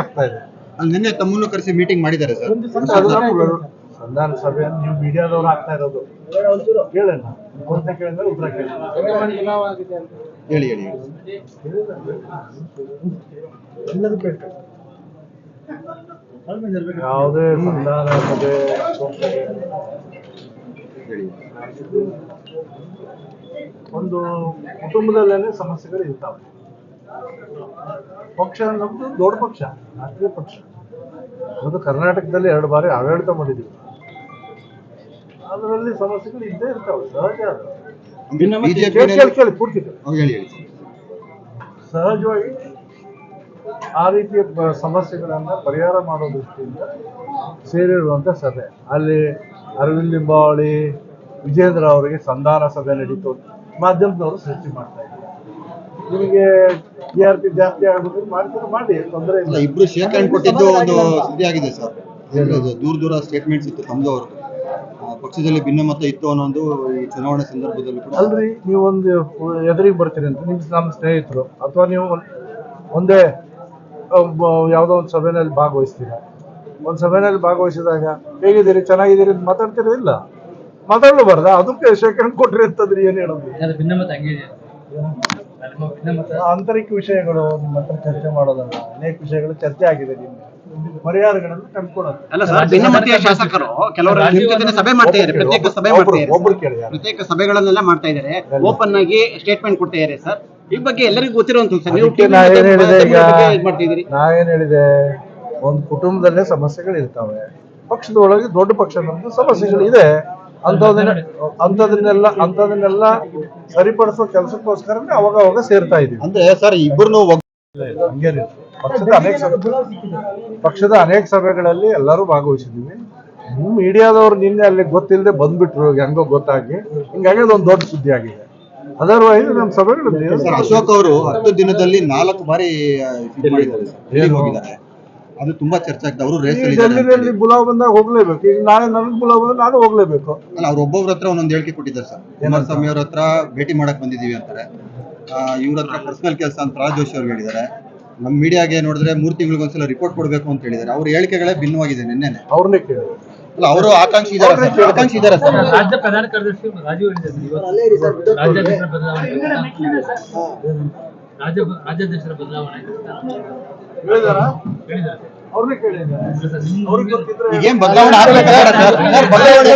ಆಗ್ತಾ ಇದೆ. ನಿನ್ನೆ ತಮ್ಮನ್ನು ಕರೆಸಿ ಮೀಟಿಂಗ್ ಮಾಡಿದ್ದಾರೆ ಸರ್. ಸಂಧಾನ ಸಭೆ ನೀವು ಮೀಡಿಯಾದವ್ರು ಆಗ್ತಾ ಇರೋದು. ಕೇಳೋಣ. ಅಂತ ಕೇಳಿದ್ರೆ ಉತ್ತರ ಕೇಳಿ ಹೇಳಿ ಹೇಳಿ ಹೇಳಿ. ಯಾವುದೇ ಸಂಧಾನ ಸಭೆ ಹೇಳಿ. ಒಂದು ಕುಟುಂಬದಲ್ಲೇನೆ ಸಮಸ್ಯೆಗಳು ಇರ್ತಾವೆ. ಪಕ್ಷ ನಮ್ದು ದೊಡ್ಡ ಪಕ್ಷ ರಾಷ್ಟ್ರೀಯ ಪಕ್ಷ. ಅದು ಕರ್ನಾಟಕದಲ್ಲಿ ಎರಡು ಬಾರಿ ಆಡಳಿತ ಮಾಡಿದ್ದೀವಿ. ಅದರಲ್ಲಿ ಸಮಸ್ಯೆಗಳು ಇದ್ದೇ ಇರ್ತಾವೆ ಸಹಜ ಅದು. ಕೇಳಿ. ಪೂರ್ತಿ ಸಹಜವಾಗಿ ಆ ರೀತಿಯ ಸಮಸ್ಯೆಗಳನ್ನು ಸಮಸ್ಯೆಗಳನ್ನ ಪರಿಹಾರ ಮಾಡೋ ದೃಷ್ಟಿಯಿಂದ ಸೇರಿರುವಂತ ಸಭೆ. ಅಲ್ಲಿ ಅರವಿಂದ್ ಲಿಂಬಾವಳಿ ವಿಜೇಂದ್ರ ಅವರಿಗೆ ಸಂಧಾನ ಸಭೆ ನಡೀತು ಮಾಧ್ಯಮದವರು ಸೃಷ್ಟಿ ಮಾಡ್ತಾ ಇದ್ದಾರೆ. ನಿಮಗೆ ಟಿ ಆರ್ ಪಿ ಜಾಸ್ತಿ ಆಗಬೇಕು ಮಾಡ್ತಾರೆ ಮಾಡಿ ತೊಂದರೆ ಇಲ್ಲ. ಇಬ್ರು ಶೇಕ್ ಹ್ಯಾಂಡ್ ಕೊಟ್ಟಿದ್ದು ಒಂದು ಸುದ್ದಿ ಆಗಿದೆ ಸರ್. ಅದು ದೂರ ದೂರ ಸ್ಟೇಟ್ಮೆಂಟ್ಸ್ ಇತ್ತು ತಮ್ಮದು ಅವರು ಪಕ್ಷದಲ್ಲಿ ಭಿನ್ನಮತ ಇತ್ತು ಅನ್ನೋದು ಈ ಚುನಾವಣೆ ಸಂದರ್ಭದಲ್ಲಿ ಕೂಡ. ಅಲ್ರಿ ನೀವು ಒಂದು ಎದುರಿಗೆ ಬರ್ತೀರಿ ಅಂತ. ನಿಮ್ ನಮ್ಮ ಸ್ನೇಹಿತರು ಅಥವಾ ನೀವು ಒಂದ್- ಯಾವುದೋ ಒಂದು ಸಭೆನಲ್ಲಿ ಭಾಗವಹಿಸ್ತೀರ. ಒಂದು ಸಭೆನಲ್ಲಿ ಭಾಗವಹಿಸಿದಾಗ ಹೇಗಿದ್ದೀರಿ ಚೆನ್ನಾಗಿದ್ದೀರಿ ಅಂತ ಮಾತಾಡ್ತೀರಾ ಇಲ್ಲ? ಮಾತಾಡಲೂಬಾರ್ದ ಅದಕ್ಕೆ ಸೆಕೆಂಡ್ ಕೊಟ್ರಿ ಅಂತಂದ್ರೆ ಏನು ಹೇಳೋದು? ಅದು ಭಿನ್ನಮತ ಹಂಗೆ ಇದೆ ನಿಮ್ಮ ಭಿನ್ನಮತ ಆಂತರಿಕ ವಿಷಯಗಳು ನಿಮ್ಮ ಹತ್ರ ಚರ್ಚೆ ಮಾಡೋದಲ್ಲ ಅನೇಕ ವಿಷಯಗಳು ಚರ್ಚೆ ಆಗಿದೆ ನಿಮ್ಗೆ. ಪರಿಹಾರಗಳನ್ನು ಕಂಡುಕೊಡೋದು ಅಲ್ಲ ಸರ್ ಭಿನ್ನಮತೀಯ ಶಾಸಕರು ಕೆಲವರು ನಿಮ್ ಜೊತೆ ಸಭೆ ಮಾಡ್ತಾ ಇದ್ದಾರೆ ಪ್ರತ್ಯೇಕ ಸಭೆ ಮಾಡ್ತಾ ಇದ್ದಾರೆ ಪ್ರತ್ಯೇಕ ಸಭೆಗಳನ್ನೆಲ್ಲ ಮಾಡ್ತಾ ಇದ್ದಾರೆ. ಓಪನ್ ಆಗಿ ಸ್ಟೇಟ್ಮೆಂಟ್ ಕೊಡ್ತಾ ಇದ್ದಾರೆ ಸರ್. ಈ ಬಗ್ಗೆ ಎಲ್ಲರಿಗೂ ಗೊತ್ತಿರುವಂತ ಸರ್. ನೀವು ನಾ ಏನ್ ಹೇಳಿದೆ ಈಗ ನಾ ಏನ್ ಹೇಳಿದೆ? ಒಂದು ಕುಟುಂಬದಲ್ಲೇ ಸಮಸ್ಯೆಗಳು ಇರ್ತಾವೆ ಪಕ್ಷದೊಳಗೆ ದೊಡ್ಡ ಪಕ್ಷದ ನಮ್ದು ಸಮಸ್ಯೆಗಳು ಇದೆ ಅಂಥದನ್ನ ಅಂಥದನ್ನೆಲ್ಲ ಅಂಥದನ್ನೆಲ್ಲ ಸರಿಪಡಿಸೋ ಕೆಲಸಕ್ಕೋಸ್ಕರನೇ ಅವಾಗ ಅವಾಗ ಸೇರ್ತಾ ಇದೀವಿ ಅಂದ್ರೆ ಸರ್ ಇಬ್ಬರನ್ನು ಹಂಗೇನಿಲ್ಲ. ಪಕ್ಷದ ಅನೇಕ ಪಕ್ಷದ ಅನೇಕ ಸಭೆಗಳಲ್ಲಿ ಎಲ್ಲರೂ ಭಾಗವಹಿಸಿದೀವಿ ನೀವು ಮೀಡಿಯಾದವ್ರು ನಿನ್ನೆ ಅಲ್ಲಿ ಗೊತ್ತಿಲ್ಲದೆ ಬಂದ್ಬಿಟ್ರು ಹೆಂಗೋ ಗೊತ್ತಾಗಿ. ಹಿಂಗಾಗಿ ಅದೊಂದು ದೊಡ್ಡ ಸುದ್ದಿ ಆಗಿದೆ. ಅದರ್ವೈಸ್ ನಮ್ಮ ಸಭೆಗಳು ಸರ್ ಅಶೋಕ್ ಅವರು ಹತ್ತು ದಿನದಲ್ಲಿ ನಾಲ್ಕು ಬಾರಿ ಅದು ತುಂಬಾ ಚರ್ಚೆ ಆಗ್ತದೆ ಅವರು ರೇಸ್. ಬುಲಾವ್ ಬಂದಾಗ ಹೋಗ್ಲೇಬೇಕು ಈಗ ನಾಳೆ ನನಗೆ ಬುಲಾವ್ ಬಂದ್ರೆ ನಾನು ಹೋಗ್ಲೇಬೇಕು ಅಲ್ಲ ಅವ್ರ ಒಬ್ಬೊಬ್ರ ಹತ್ರ ಒಂದೊಂದು ಹೇಳಿಕೆ ಕೊಟ್ಟಿದ್ದಾರೆ ಸರ್ ಕುಮಾರಸ್ವಾಮಿ ಅವ್ರ ಹತ್ರ ಭೇಟಿ ಮಾಡಕ್ ಬಂದಿದೀವಿ ಅಂತಾರೆ ಇವ್ರ ಹತ್ರ ಪರ್ಸನಲ್ ಕೆಲಸ ಅಂತ ರಾಜ್ ಜೋಶಿ ಅವ್ರು ಹೇಳಿದ್ದಾರೆ ನಮ್ಮ ಮೀಡಿಯಾಗೆ ನೋಡಿದ್ರೆ ಮೂರ್ ತಿಂಗಳಿಗೊಂದ್ಸಲ ರಿಪೋರ್ಟ್ ಕೊಡ್ಬೇಕು ಅಂತ ಹೇಳಿದ್ದಾರೆ ಅವ್ರ ಹೇಳಿಕೆಗಳೇ ಭಿನ್ನವಾಗಿದೆ ನಿನ್ನೆ ಅವ್ರನ್ನೇ ಕೇಳಿ ಅಲ್ಲ ಅವರು ಆಕಾಂಕ್ಷಿ ಇದ್ದಾರೆ ಸರ್ ಆಕಾಂಕ್ಷಿ ಇದ್ದಾರೆ ಸರ್ ರಾಜ್ಯ ಪ್ರಧಾನ ಕಾರ್ಯದರ್ಶಿ ರಾಜೀವ್ ಹೇಳಿದ್ದಾರೆ ರಾಜ್ಯ ರಾಜ್ಯಾಧ್ಯಕ್ಷರ ಬದಲಾವಣೆ ಹೇಳಿದಾರ? ಹೇಳಿದ್ದಾರೆ. ಅವ್ರನ್ನೇ ಕೇಳಿದ್ದಾರೆ ಸರ್, ನಿಮ್ಮ ಅವ್ರಿಗೆ ಗೊತ್ತಿದ್ರೆ ಈಗೇನ್ ಬದಲಾವಣೆ ಆಗ್ಬೇಕಾದ್ರೆ ಸರ್ ಬದಲಾವಣೆ